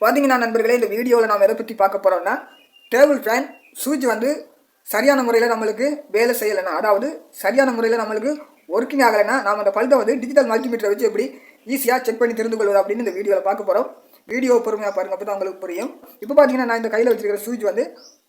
பார்த்தீங்கன்னா நண்பர்களே இந்த வீடியோவில் நாம் எதை பற்றி பார்க்க போகிறோம்னா டேபிள் ஃபேன் சுவிட்ச் வந்து சரியான முறையில் நம்மளுக்கு வேலை செய்யலைன்னா அதாவது சரியான முறையில் நம்மளுக்கு ஒர்க்கிங் ஆகலைன்னா நாம் அந்த பல்ட்டை வந்து டிஜிட்டல் மல்டிமீட்டரை வச்சு எப்படி ஈஸியாக செக் பண்ணி தெரிந்து கொள்வது அப்படின்னு இந்த வீடியோவில் பார்க்க போகிறோம் வீடியோ பொறுமையாக பாருங்க அப்போ தான் உங்களுக்கு புரியும். இப்போ பார்த்தீங்கன்னா நான் இந்த கையில் வச்சிருக்கிற சுவிட்ச் வந்து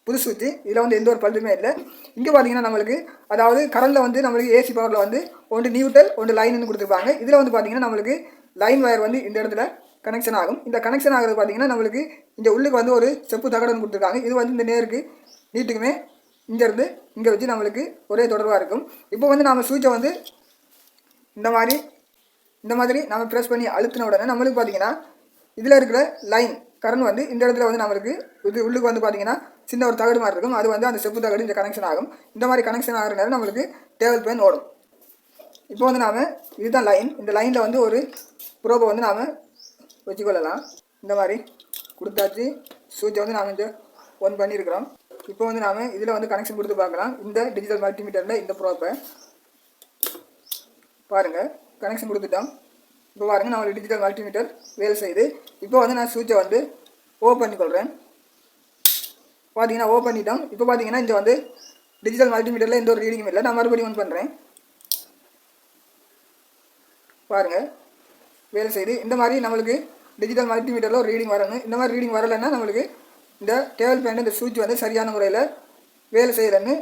புது சுவிட்ச் இதில் வந்து எந்த ஒரு பழுதுமே இல்லை. இங்கே பார்த்தீங்கன்னா நம்மளுக்கு அதாவது கரண்டில் வந்து நம்மளுக்கு ஏசி பவரில் வந்து ஒன்று நியூட்டல் ஒன்று லைன்னு கொடுத்துருப்பாங்க. இதில் வந்து பார்த்தீங்கன்னா நம்மளுக்கு லைன் வயர் வந்து இந்த இடத்துல கனெக்ஷன் ஆகும். இந்த கனெக்ஷன் ஆகிறது பார்த்தீங்கன்னா நம்மளுக்கு இந்த உள்ளுக்கு வந்து ஒரு செப்பு தகடன் கொடுத்துருக்காங்க. இது வந்து இந்த நேருக்கு நீட்டுக்குமே இங்கேருந்து இங்கே வச்சு நம்மளுக்கு ஒரே தொடர்பாக இருக்கும். இப்போ வந்து நம்ம சுவிட்சை வந்து இந்த மாதிரி இந்த மாதிரி நம்ம ப்ரெஸ் பண்ணி அழுத்தின உடனே நம்மளுக்கு பார்த்தீங்கன்னா இதில் இருக்கிற லைன் கரண்ட் வந்து இந்த இடத்துல வந்து நம்மளுக்கு இது உள்ளுக்கு வந்து பார்த்தீங்கன்னா சின்ன ஒரு தகடு மாதிரி இருக்கும். அது வந்து அந்த செப்பு தகடு இந்த கனெக்ஷன் ஆகும். இந்த மாதிரி கனெக்ஷன் ஆகிற நேரம் நம்மளுக்கு டேபிள் பேன் ஓடும். இப்போ வந்து நாம் இதுதான் லைன் இந்த லைனில் வந்து ஒரு ப்ரோபை வந்து நாம் வச்சுக்கொள்ளலாம். இந்த மாதிரி கொடுத்தாச்சு. சுவிட்சை வந்து நாம் இந்த ஒன் பண்ணியிருக்கிறோம். இப்போ வந்து நாம் இதில் வந்து கனெக்ஷன் கொடுத்து பார்க்கலாம். இந்த டிஜிட்டல் மல்டிமீட்டரில் இந்த ப்ரோப்பை பாருங்கள் கனெக்ஷன் கொடுத்துட்டோம். இப்போ பாருங்கள் நம்மளுக்கு டிஜிட்டல் மல்டிமீட்டர் வேலை செய்யுது இப்போ வந்து நான் சுவிட்சை வந்து ஓ பண்ணிக்கொள்கிறேன் பார்த்தீங்கன்னா ஓப்பன் பண்ணிட்டோம். இப்போ பார்த்தீங்கன்னா இங்கே வந்து டிஜிட்டல் மல்டிமீட்டரில் எந்த ஒரு ரீடிங்கும் இல்லை. நான் மறுபடியும் ஒன் பண்ணுறேன் பாருங்கள் வேலை செய்யுது இந்த மாதிரி நம்மளுக்கு டிஜிட்டல் மல்டிமீட்டரில் ஒரு ரீடிங் வரணும். இந்த மாதிரி ரீடிங் வரலைன்னா நம்மளுக்கு இந்த டேபிள் ஃபேன் இந்த சுவிட்ச் வந்து சரியான முறையில் வேலை செய்யலைன்னு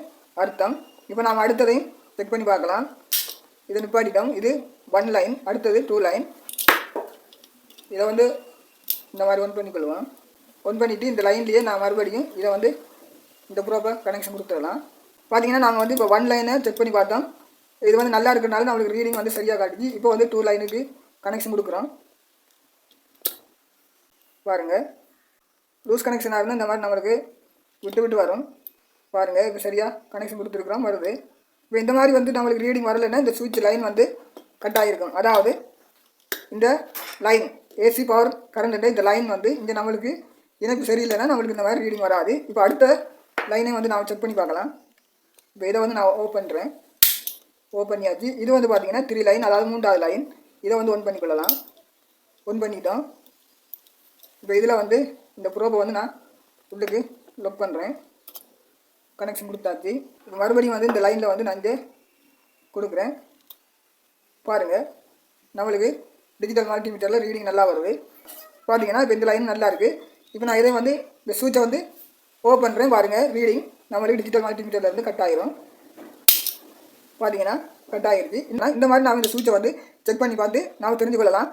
அர்த்தம். இப்போ நாம் அடுத்ததையும் செக் பண்ணி பார்க்கலாம். இது நிப்பாட்டிட்டோம். இது ஒன் லைன் அடுத்தது டூ லைன் இதை வந்து இந்த மாதிரி ஒன் பண்ணிக்கொள்வோம். ஒன் பண்ணிவிட்டு இந்த லைன்லேயே நான் மறுபடியும் இதை வந்து இந்த ப்ரோப்பர் கனெக்ஷன் கொடுத்துடலாம். பார்த்தீங்கன்னா நாங்கள் வந்து இப்போ ஒன் லைனை செக் பண்ணி பார்த்தோம். இது வந்து நல்லா இருக்கிறனால நம்மளுக்கு ரீடிங் வந்து சரியாக காட்டுச்சு. இப்போ வந்து டூ லைனுக்கு கனெக்ஷன் கொடுக்குறோம். பாருங்கள் லூஸ் கனெக்ஷன் ஆகுதுன்னா இந்த மாதிரி நம்மளுக்கு விட்டு விட்டு வரும். பாருங்கள் இப்போ சரியாக கனெக்ஷன் கொடுத்துருக்குறோம் வருது. இப்போ இந்த மாதிரி வந்து நம்மளுக்கு ரீடிங் வரலைன்னா இந்த சுவிட்ச் லைன் வந்து கட் ஆகிருக்கும் அதாவது இந்த லைன் ஏசி பவர் கரண்ட்டு இந்த லைன் வந்து இங்கே நம்மளுக்கு இணைப்பு சரியில்லைன்னா நம்மளுக்கு இந்த மாதிரி ரீடிங் வராது. இப்போ அடுத்த லைனை வந்து நான் செக் பண்ணி பார்க்கலாம். இப்போ இதை வந்து நான் ஓப்பன் பண்ணுறேன் ஓப்பன் பண்ணியாச்சு. இது வந்து பார்த்தீங்கன்னா த்ரீ லைன் அதாவது மூன்றாவது லைன் இதை வந்து ஒன் பண்ணிக்கொள்ளலாம். ஒன் பண்ணிட்டோம். இப்போ இதில் வந்து இந்த ப்ரோபை வந்து நான் உள்ளுக்கு லொக் பண்ணுறேன் கனெக்ஷன் கொடுத்தாச்சு. இப்போ மறுபடியும் வந்து இந்த லைனில் வந்து நான் இங்கே கொடுக்குறேன். பாருங்கள் நம்மளுக்கு டிஜிட்டல் மல்டிமீட்டரில் ரீடிங் நல்லா வருது. பார்த்தீங்கன்னா இப்போ இந்த லைன் நல்லா இருக்குது இப்போ நான் இதை வந்து இந்த சுவிட்சை வந்து ஓப்பன் பண்ணுறேன் பாருங்கள் ரீடிங் நம்மளுக்கு டிஜிட்டல் மல்டிமீட்டரில் இருந்து கட் ஆயிரும். பார்த்தீங்கன்னா கட் ஆகிடுது இந்த மாதிரி நான் இந்த சுவிட்சை வந்து செக் பண்ணி பார்த்து நாம் தெரிஞ்சு கொள்ளலாம்